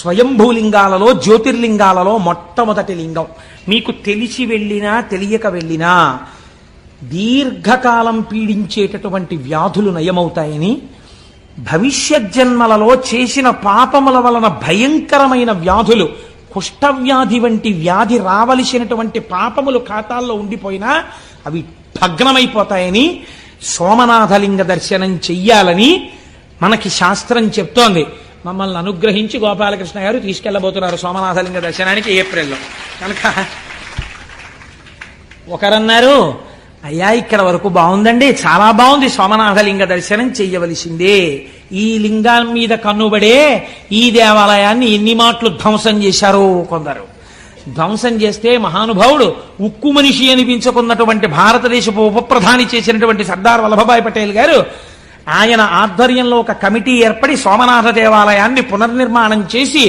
స్వయంభూలింగాలలో జ్యోతిర్లింగాలలో మొట్టమొదటి లింగం. మీకు తెలిసి వెళ్ళినా తెలియక వెళ్ళినా దీర్ఘకాలం పీడించేటటువంటి వ్యాధులు నయమవుతాయని భవిష్యత్ జన్మలలో చేసిన పాపముల వలన భయంకరమైన వ్యాధులు కుష్ఠవ్యాధి వంటి వ్యాధి రావలసినటువంటి పాపములు ఖాతాల్లో ఉండిపోయినా అవి భగ్నమైపోతాయని సోమనాథలింగ దర్శనం చెయ్యాలని మనకి శాస్త్రం చెప్తోంది. మమ్మల్ని అనుగ్రహించి గోపాలకృష్ణ గారు తీసుకెళ్ళబోతున్నారు సోమనాథలింగ దర్శనానికి ఏప్రిల్లో. కనుక ఒకరన్నారు అయ్యా ఇక్కడ వరకు బాగుందండి. చాలా బాగుంది సోమనాథలింగ దర్శనం చెయ్యవలసిందే. ఈ లింగం మీద కన్నుబడే ఈ దేవాలయాన్ని ఎన్ని మాటలు ధ్వంసం చేశారో కొందరు. ధ్వంసం చేస్తే మహానుభావుడు ఉక్కు మనిషి అనిపించుకున్నటువంటి భారతదేశపు ఉప ప్రధాని చేసినటువంటి సర్దార్ వల్లభభాయ్ పటేల్ గారు ఆయన ఆధ్వర్యంలో ఒక కమిటీ ఏర్పడి సోమనాథ దేవాలయాన్ని పునర్నిర్మాణం చేసి